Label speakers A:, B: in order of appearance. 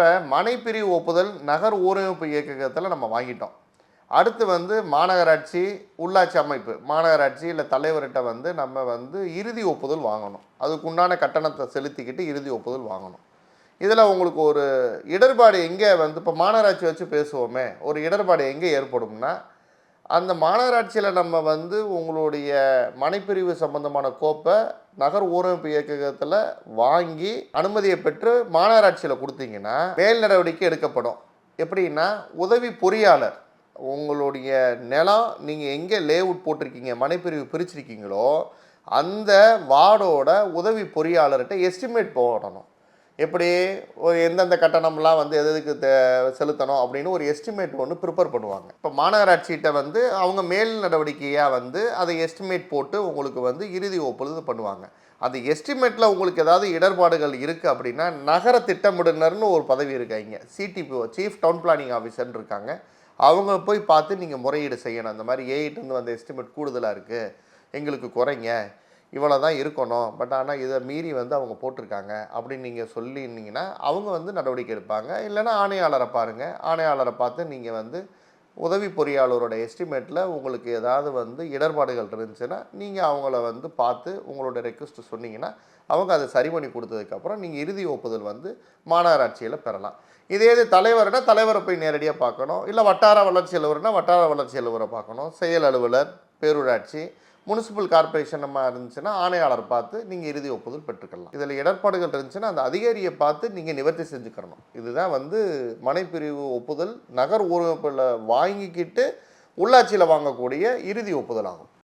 A: இப்போ மனைப்பிரிவு ஒப்புதல் நகர் ஊரமைப்பு இயக்ககத்தில் நம்ம வாங்கிட்டோம். அடுத்து வந்து மாநகராட்சி உள்ளாட்சி அமைப்பு மாநகராட்சி இல்லை தலைவர்கிட்ட வந்து நம்ம வந்து இறுதி ஒப்புதல் வாங்கணும். அதுக்குண்டான கட்டணத்தை செலுத்திக்கிட்டு இறுதி ஒப்புதல் வாங்கணும். இதில் உங்களுக்கு ஒரு இடர்பாடு எங்கே வந்து இப்போ மாநகராட்சி வச்சு பேசுவோமே ஒரு இடர்பாடு எங்கே ஏற்படும்னா அந்த மாநகராட்சியில் நம்ம வந்து உங்களுடைய மனைப்பிரிவு சம்பந்தமான கோப்பை நகர் ஊரமைப்பு இயக்ககத்தில் வாங்கி அனுமதியை பெற்று மாநகராட்சியில் கொடுத்தீங்கன்னா மேல் நடவடிக்கை எடுக்கப்படும். எப்படின்னா உதவி பொறியாளர் உங்களுடைய நிலம் நீங்கள் எங்கே லேஅவுட் போட்டிருக்கீங்க மனைப்பிரிவு பிரிச்சிருக்கீங்களோ அந்த வார்டோட உதவி பொறியாளர்கிட்ட எஸ்டிமேட் போடணும். எப்படி ஒரு எந்தெந்த கட்டணம்லாம் வந்து எது எதுக்கு செலுத்தணும் அப்படின்னு ஒரு எஸ்டிமேட் ஒன்று ப்ரிப்பேர் பண்ணுவாங்க. இப்போ மாநகராட்சிகிட்ட வந்து அவங்க மேல் நடவடிக்கையாக வந்து அதை எஸ்டிமேட் போட்டு உங்களுக்கு வந்து இறுதி ஒப்புழுது பண்ணுவாங்க. அந்த எஸ்டிமேட்டில் உங்களுக்கு ஏதாவது இடர்பாடுகள் இருக்குது அப்படின்னா நகர திட்டமிடுனர்னு ஒரு பதவி இருக்காங்க சிடிபிஓ சீஃப் டவுன் பிளானிங் ஆஃபீஸர்னு இருக்காங்க. அவங்க போய் பார்த்து நீங்கள் முறையீடு செய்யணும். அந்த மாதிரி ஏஐட்டு வந்த எஸ்டிமேட் கூடுதலாக இருக்குது எங்களுக்கு குறைங்க. இவ்வளோ தான் இருக்கணும். பட் ஆனால் இதை மீறி வந்து அவங்க போட்டிருக்காங்க அப்படின்னு நீங்கள் சொல்லியிருந்தீங்கன்னா அவங்க வந்து நடவடிக்கை எடுப்பாங்க. இல்லைன்னா ஆணையாளரை பாருங்கள் ஆணையாளரை பார்த்து நீங்கள் வந்து உதவி பொறியாளரோட எஸ்டிமேட்டில் உங்களுக்கு ஏதாவது வந்து இடர்பாடுகள் இருந்துச்சுன்னா நீங்கள் அவங்கள வந்து பார்த்து உங்களோட ரெக்வஸ்ட்டு சொன்னீங்கன்னா அவங்க அதை சரி பண்ணி கொடுத்ததுக்கப்புறம் நீங்கள் இறுதி ஒப்புதல் வந்து மாநகராட்சியில் பெறலாம். இதே இது தலைவர்னா தலைவரை போய் நேரடியாக பார்க்கணும். இல்லை வட்டார வளர்ச்சி அலுவலர்னா வட்டார வளர்ச்சி அலுவலரை பார்க்கணும். செயல் அலுவலர் பேரூராட்சி முனிசிபல் கார்ப்பரேஷன் நம்ம இருந்துச்சுன்னா ஆணையாளர் பார்த்து நீங்கள் இறுதி ஒப்புதல் பெற்றுக்கலாம். இதில் இடர்பாடுகள் இருந்துச்சுன்னா அந்த அதிகாரியை பார்த்து நீங்கள் நிவர்த்தி செஞ்சுக்கணும். இதுதான் வந்து மனைப்பிரிவு ஒப்புதல் நகர் ஊரமைப்பில் வாங்கிக்கிட்டு உள்ளாட்சியில் வாங்கக்கூடிய இறுதி ஒப்புதல் ஆகும்